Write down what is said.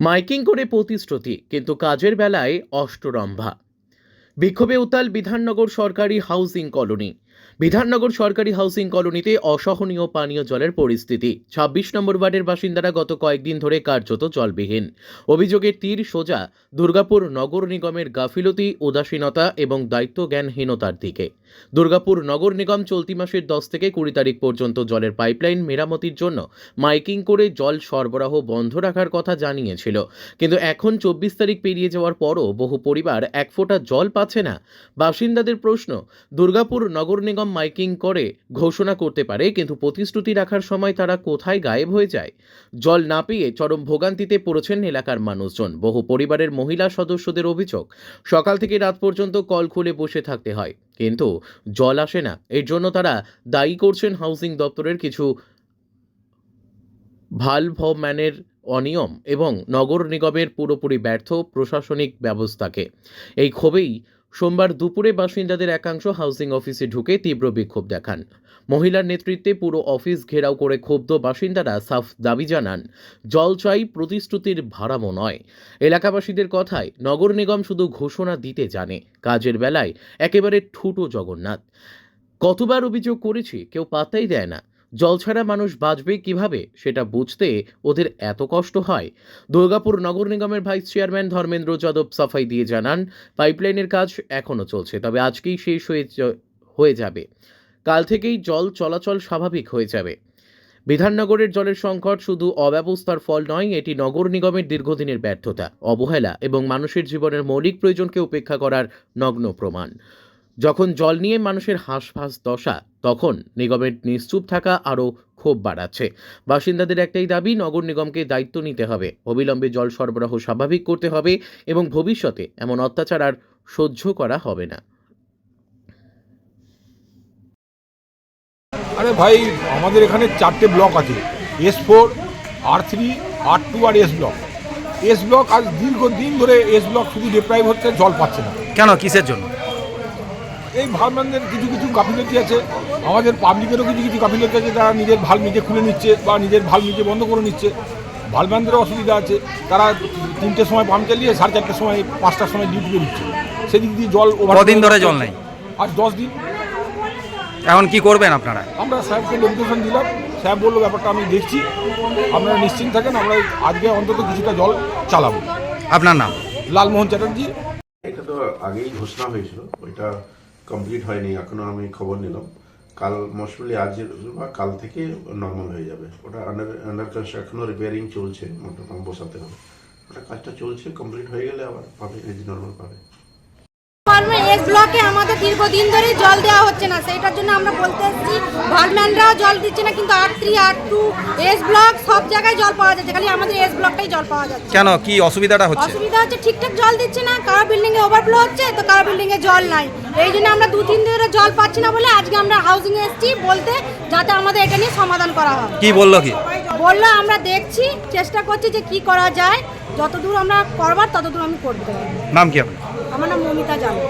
Miking করে প্রতিশ্রুতি কিন্তু কাজের বেলায় অষ্টরম্ভা। বিক্ষোভে উতাল বিধাননগর সরকারি হাউসিং কলোনি। বিধাননগর সরকারি হাউসিং কলোনিতে অসহনীয় পানীয় জলের পরিস্থিতি। ছাব্বিশ নম্বর ওয়ার্ডের বাসিন্দারা গত কয়েকদিন ধরে কার্যত জলবিহীন। অভিযোগের তীর সোজা দুর্গাপুর নগর নিগমের গাফিলতি, উদাসীনতা এবং দায়িত্বজ্ঞানহীনতার দিকে। দুর্গাপুর নগর নিগম চলতি মাসের দশ থেকে কুড়ি তারিখ পর্যন্ত জলের পাইপলাইন মেরামতির জন্য মাইকিং করে জল সরবরাহ বন্ধ রাখার কথা জানিয়েছিল। কিন্তু এখন চব্বিশ তারিখ পেরিয়ে যাওয়ার পরও বহু পরিবার এক ফোঁটা জল পাচ্ছে না। বাসিন্দাদের প্রশ্ন, দুর্গাপুর নগর নিগম মাইকিং করে ঘোষণা করতে পারে, কিন্তু প্রতিশ্রুতি রাখার সময় তারা কোথায় গায়েব হয়ে যায়? জল না পেয়ে চরম ভোগান্তিতে পড়েছেন এলাকার মানুষজন। বহু পরিবারের মহিলা সদস্যদের অভিযোগ, সকাল থেকে রাত পর্যন্ত কল খুলে বসে থাকতে হয়। কিন্তু জল আসে না। এর জন্য তারা দায়ী করছেন হাউসিং দপ্তরের কিছু ভালভম্যানের অনিয়ম এবং নগর নিগমের পুরোপুরি ব্যর্থ প্রশাসনিক ব্যবস্থাকে। এই ক্ষোভেই সোমবার দুপুরে বাসিন্দাদের একাংশ হাউসিং অফিসে ঢুকে তীব্র বিক্ষোভ দেখান। মহিলার নেতৃত্বে পুরো অফিস ঘেরাও করে ক্ষুব্ধ বাসিন্দারা সাফ দাবি জানান, জল চাই, প্রতিশ্রুতির ভাড়ামো নয়। এলাকাবাসীদের কথায়, নগর নিগম শুধু ঘোষণা দিতে জানে, কাজের বেলায় একেবারে ঠুটো জগন্নাথ। কতবার অভিযোগ করেছি, কেউ পাত্তাই দেয় না। জল ছাড়া মানুষ বাঁচবে কীভাবে সেটা বুঝতে ওদের এত কষ্ট হয়? দুর্গাপুর নগর নিগমের ভাইস চেয়ারম্যান ধর্মেন্দ্র যাদব সাফাই দিয়ে জানান, পাইপলাইনের কাজ এখনও চলছে, তবে আজকেই শেষ হয়ে হয়ে যাবে। কাল থেকেই জল চলাচল স্বাভাবিক হয়ে যাবে। বিধাননগরের জলের সংকট শুধু অব্যবস্থার ফল নয়, এটি নগর নিগমের দীর্ঘদিনের ব্যর্থতা, অবহেলা এবং মানুষের জীবনের মৌলিক প্রয়োজনকে উপেক্ষা করার নগ্ন প্রমাণ। যখন জল নিয়ে মানুষের হাঁসফাঁস দশা তখন নিগমের নিশ্চুপ থাকা আরও ক্ষোভ বাড়াচ্ছে। বাসিন্দাদের একটাই দাবি নগর নিগমকে দায়িত্ব নিতে হবে। অবিলম্বে জল সরবরাহ স্বাভাবিক করতে হবে এবং ভবিষ্যতে এমন অত্যাচার আর সহ্য করা হবে না। আরে ভাই আমাদের এখানে চারটে ব্লক আছে। S four R three R two আর এস ব্লক এস ব্লক আজ দীর্ঘদিন ধরে এস ব্লক শুধু ডিপ্রাইভ হচ্ছে জল পাচ্ছে না। কেন? কিসের জন্য? এই ভালম্যানদের কিছু কিছু গাফিলতি আছে। আমাদের পাবলিকেরও কিছু কিছু গাফিলতি আছে তারা নিজের ভালো নিজে খুলে নিচ্ছে বা নিজের ভালো নিজে বন্ধ করে নিচ্ছে। ভালম্যানদেরও অসুবিধা আছে। তারা তিনটের সময় পাম্প চালিয়ে সাড়ে চারটের সময় পাঁচটার সময় ডিউটি বেরোচ্ছে সেদিক দিয়ে জল কদিন ধরে জল নেই? আর দশ দিন। এখন কি করবেন আপনারা? আমরা স্যারকে ডেপুটেশন দিলাম। স্যার বলল ব্যাপারটা আমি দেখছি। আপনারা নিশ্চিন্ত থাকেন আমরা আজকে অন্তত কিছুটা জল চালাবো। আপনার নাম? লালমোহন চ্যাটার্জি। এটা তো আগেই ঘোষণা হয়েছিল। ওইটা কমপ্লিট হয়নি, এখনও আমি খবর নিলাম। কাল মোস্টলি আজ বা কাল থেকে নর্মাল হয়ে যাবে। ওটা আন্ডার আন্ডার এখনও রিপেয়ারিং চলছে মোটর পাম্প বসাতে হবে। ওটা কাজটা চলছে কমপ্লিট হয়ে গেলে আবার পাবে নর্মাল পাবে। আমাদের দীর্ঘদিন ধরে জল দেওয়া হচ্ছে না। সেইটার জন্য আমরা বলতে এসেছি ভালম্যানরাও জল দিচ্ছে না কিন্তু R three R two S block সব জায়গায় জল পাওয়া যাচ্ছে। খালি আমাদের এস ব্লকটাই জল পাওয়া যাচ্ছে। কেন? কি অসুবিধাটা হচ্ছে? অসুবিধা হচ্ছে ঠিকঠাক জল দিচ্ছে না কারও বিল্ডিং এ ওভারফ্লো হচ্ছে তো কারও বিল্ডিং এ জল নাই। এই জন্য আমরা দু তিন ধরে জল পাচ্ছি না বলে আজকে আমরা হাউজিং এ এসেছি বলতে যাতে আমাদের এটা নিয়ে সমাধান করা হয়। কি বলল কি? বলল আমরা দেখছি চেষ্টা করছি যে কি করা যায়। যতদূর আমরা করবার ততদূর আমি করতে নাম কি আপনার? আমার নাম মমিতা জানো।